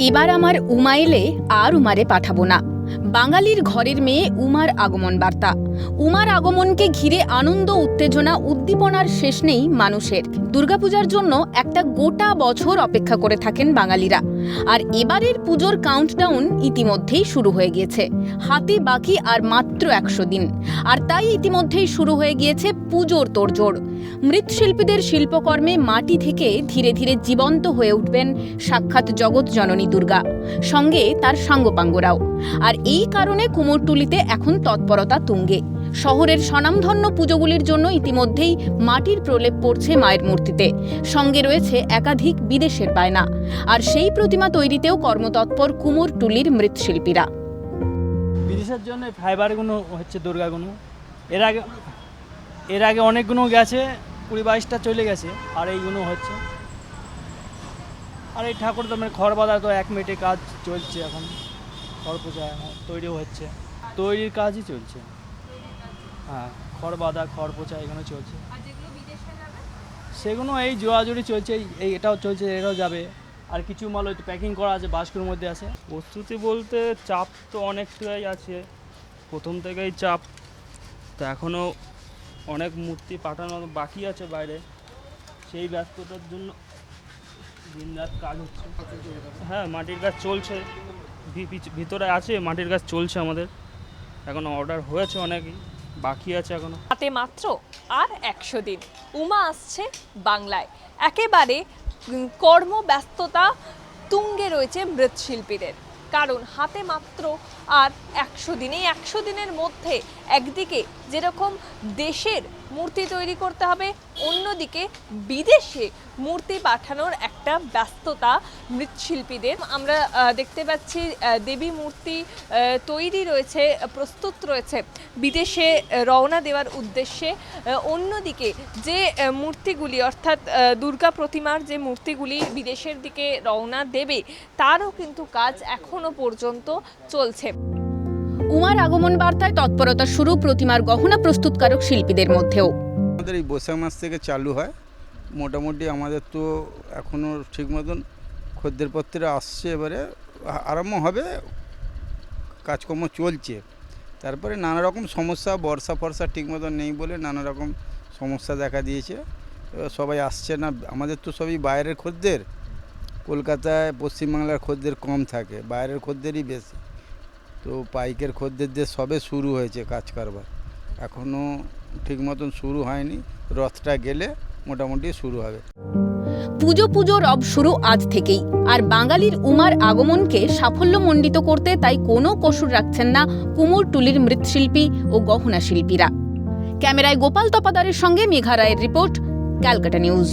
এবার আমার উমা এলে আর উমারে পাঠাবো না। বাঙালির ঘরের মেয়ে উমার আগমন বার্তা। উমার আগমনকে ঘিরে আনন্দ, উত্তেজনা, উদ্দীপনার শেষ নেই মানুষের। দুর্গাপূজার জন্য একটা গোটা বছর অপেক্ষা করে থাকেন বাঙালিরা। আর এবারের পুজোর কাউন্টডাউন ইতিমধ্যেই শুরু হয়ে গিয়েছে। হাতে বাকি আর মাত্র একশো দিন। আর তাই ইতিমধ্যেই শুরু হয়ে গিয়েছে পুজোর তোড়জোড়। মৃৎশিল্পীদের শিল্পকর্মে মাটি থেকে ধীরে ধীরে জীবন্ত হয়ে উঠবেন সাক্ষাৎ জগৎ জননী দুর্গা, সঙ্গে তার সাঙ্গপাঙ্গরাও। আর এই কারণে কুমোরটুলিতে এখন তৎপরতা তুঙ্গে। শহরের স্বনামধন্য পুজোগুলির জন্য ইতিমধ্যেই মাটির প্রলেপ পড়ছে মায়ের মূর্তিতে। সঙ্গে রয়েছে একাধিক বিদেশের বায়না। আর সেই প্রতিমা তৈরিতেও কর্মতৎপর কুমোরটুলির মৃৎশিল্পীরা। বিদেশের জন্য ফাইবারগুলো হচ্ছে দুর্গাগুলো এর আগে এর আগে অনেকগুলো গেছে। কুড়ি বাইশটা চলে গেছে আর এইগুলো হচ্ছে। আর এই ঠাকুর তো মানে খড় বাঁধা তো এক মিনিটে কাজ চলছে এখন। খড় পূজা তৈরিও হচ্ছে। তৈরির কাজই চলছে। হ্যাঁ খড় বাঁধা খড় পোচা এগুলো চলছে। সেগুলো এই জোড়াজুড়ি চলছে এই- এই এটাও চলছে এটাও যাবে। আর কিছু মাল হয়তো প্যাকিং করা আছে বাস্কের মধ্যে আছে। প্রস্তুতি বলতে চাপ তো অনেকটাই আছে। প্রথম থেকেই চাপ তো এখনও অনেক মূর্তি পাঠানো বাকি আছে বাইরে। সেই ব্যস্ততার জন্য দিনরাত কাজ হচ্ছে। হ্যাঁ মাটির কাজ চলছে। ভিতরে আছে, মাটির কাজ চলছে আমাদের। এখন অর্ডার হয়েছে অনেকই, বাকি আছে এখনও হাতে মাত্র আর একশো দিন। উমা আসছে বাংলায়। একেবারে কর্মব্যস্ততা তুঙ্গে রয়েছে মৃৎশিল্পীদের। কারণ হাতে মাত্র আর একশো দিন এই একশো দিনের মধ্যে একদিকে যেরকম দেশের মূর্তি তৈরি করতে হবে, অন্যদিকে বিদেশে মূর্তি পাঠানোর একটা ব্যস্ততা মৃৎশিল্পীদের। আমরা দেখতে পাচ্ছি দেবী মূর্তি তৈরি রয়েছে, প্রস্তুত রয়েছে বিদেশে রওনা দেওয়ার উদ্দেশ্যে। অন্যদিকে যে মূর্তিগুলি, অর্থাৎ দুর্গা প্রতিমার যে মূর্তিগুলি বিদেশের দিকে রওনা দেবে, তারও কিন্তু কাজ এখনও পর্যন্ত চলছে। উমার আগমন বার্তায় তৎপরতা শুরু প্রতিমার গহনা প্রস্তুতকারক শিল্পীদের মধ্যেও। আমাদের এই বৈশাখ মাস থেকে চালু হয়। মোটামুটি আমাদের তো এখনও ঠিক মতন খদ্দেরপত্রে আসছে এবারে। আরম্ভ হবে, কাজকর্ম চলছে। তারপরে নানা রকম সমস্যা, বর্ষা ফর্ষা ঠিক মতন নেই বলে নানা রকম সমস্যা দেখা দিয়েছে। এবার সবাই আসছে না। আমাদের তো সবই বাইরের খদ্দের। কলকাতায় পশ্চিমবাংলার খদ্দের কম থাকে, বাইরের খদ্দেরই বেশি। তো পাইকের খদ্দেরদের সবে শুরু হয়েছে কাজ কারবার। এখনও ঠিক মতন শুরু হয়নি, রথটা গেলে মোটামুটি শুরু হবে। পুজো পুজো রব শুরু আজ থেকেই, আর বাঙালির উমার আগমনকে সাফল্যমণ্ডিত করতে তাই কোনো কসুর রাখছেন না কুমোরটুলির মৃৎশিল্পী ও গহনা শিল্পীরা। ক্যামেরায় গোপাল তপাদারের সঙ্গে মেঘা রায়ের রিপোর্ট, ক্যালকাটা নিউজ।